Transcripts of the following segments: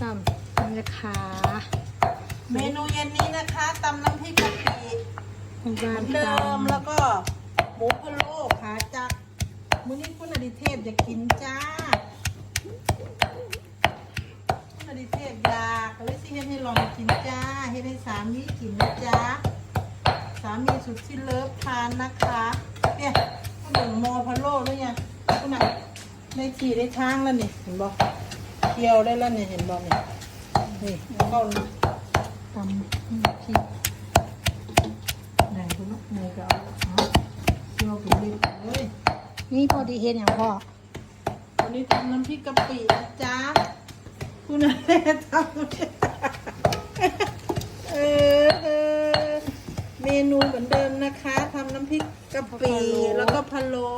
สามนี่นะคะเมนูเย็นนี้นะคะตำน้ำพริกกะปิของเหบ้ามืนอนเดิตามแล้วก็หมูพะโล้ขาจักมื้อนี้คุณอดิเทพอยากกินจ้าคุณอดิเทพอยากเลยสิเฮ็ดให้ลองกินจ้าเฮ็ดให้สามีกินนะจ้าสามีสุดที่เลิฟทานนะคะเนี่ยคุณหนึ่งโมพะโล้ด้วยเนี่ยคุณน่ะได้ขี่ได้ช้างแล้วนี่เห็นบ่เคี่ยวได้แล้วเนี่ยเห็นบ่เนี่ยนี่เข้าตำพริกไหนคุณลูกไหนก็เอาเอาเคี่ยวไปเรื่อยเลยนี่พอดีเห็นอย่างพ่อวันนี้ทำน้ำพริกกะปินะจ๊ะคุณอะไรทำเออเออเมนูเหมือนเดิมนะคะทำน้ำพริกกะปิแล้วก็พะโล้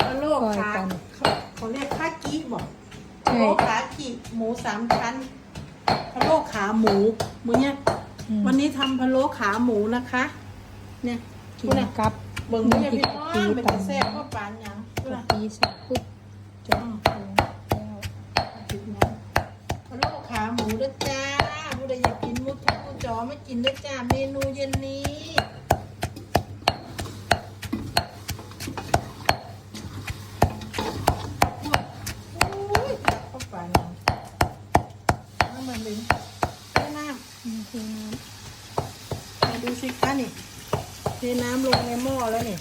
พะโล้ขาเขาเขาเรียกคากิบอกพะ ใช่ โล้ขากิหมู สามชั้นพะโล้ขาหมูมือเนี้ยอืม วันนี้ทำพะโล้ขาหมูนะคะ เนี่ยกิคุณนน่ะกับเบิ่งไม่ใช่พี่น้องปีเป็นตำจะแซ่บข้าวปานหยังคุณกะน่ะปิใส่ปุ๊บจบแล้วพะโล้ขาหมูด้วยจ้าผู้ใดอยากกินหมูทุกหมูจอไม่กินด้วยจ้าเมนูเย็นนี้อุ้ยข้าวปานหยัง น้ำมันลิ้นเทน้นี่คือน้ำมาดูสิคะนี่เทน้ำลงในหม้อแล้วนี่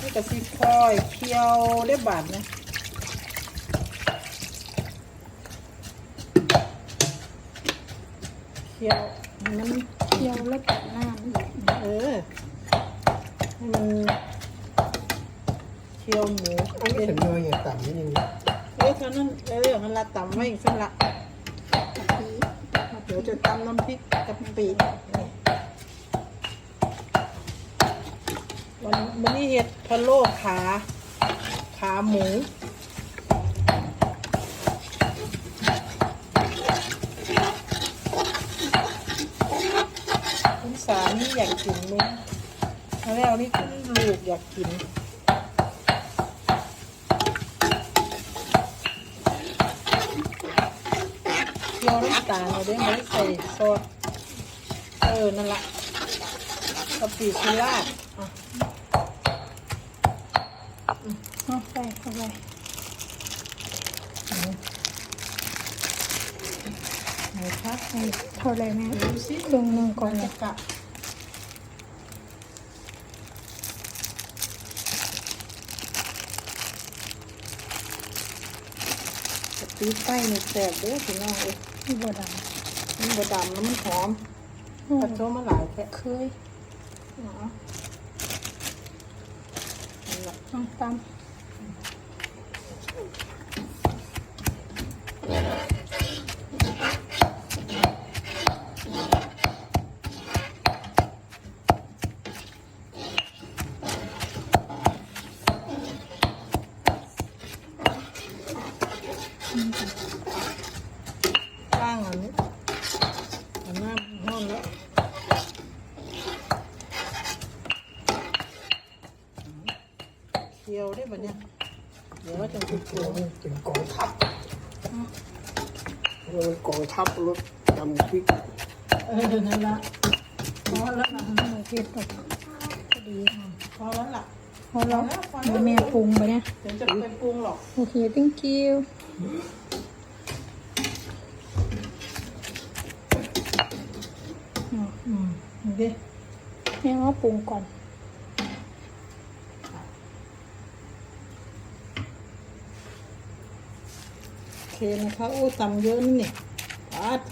นี่กับซีคอยเคี่ยวได้บาดนะเคี่ยวำให้น้ำเคี่ยวแล้วกับน้ำอีกเออให้มันเคี่ยวหมูอันนี้เป็นฉันเลยอย่างต่ำนิดนึงนะเอ้ยเท่านั้นเรื่องมันละต่ำไว้อีกสักละกะปิเดี๋ยว จะตำน้ำพริกกะปินี่วันวันนี้เห็ดพะโล้ขา ขาหมูคุณสามีอยากกินมั้ยแล้วนี่คุณลูกอยากกิน จียวน้ำตาลเอาได้ไหมใส่ซอสเออนั่นละกะปิโคราชอะเอาใส่เข้าไปไหนคะใส่เท่าไรแม่ดูสิครึ่งหนึงก่อนจะกะกะปิไฟในแสบเด้อพี่น้องเอ้ ที่บัวดมันบดดำแล้วมันหอมำผสมมาหลายแค่เคยอ๋อนั่นล่ะเอาตำ ตั้งอันนี้อันหน้ามันห้อนแล้วเคี่ยวได้ปะเนี่ยเดี๋ยวว่าจะถูกเดี๋ยวมันเป็นกองทัพเราเป็นกองทัพรถดำพริกเออนั่นละพอแล้วล่ะเอาเผ็ดตกพอดีพอแล้วล่ะพอแล้วเดี๋ยวแม่ปรุงไปเนี่ยเดี๋ยวจะไปปรุงหรอกโอเค thank you อืมอืมนี่ดิแม่ว่าปรุงก่อน โอเคนะคะโอ้ตำเยอะนี่นี่ปาดโถ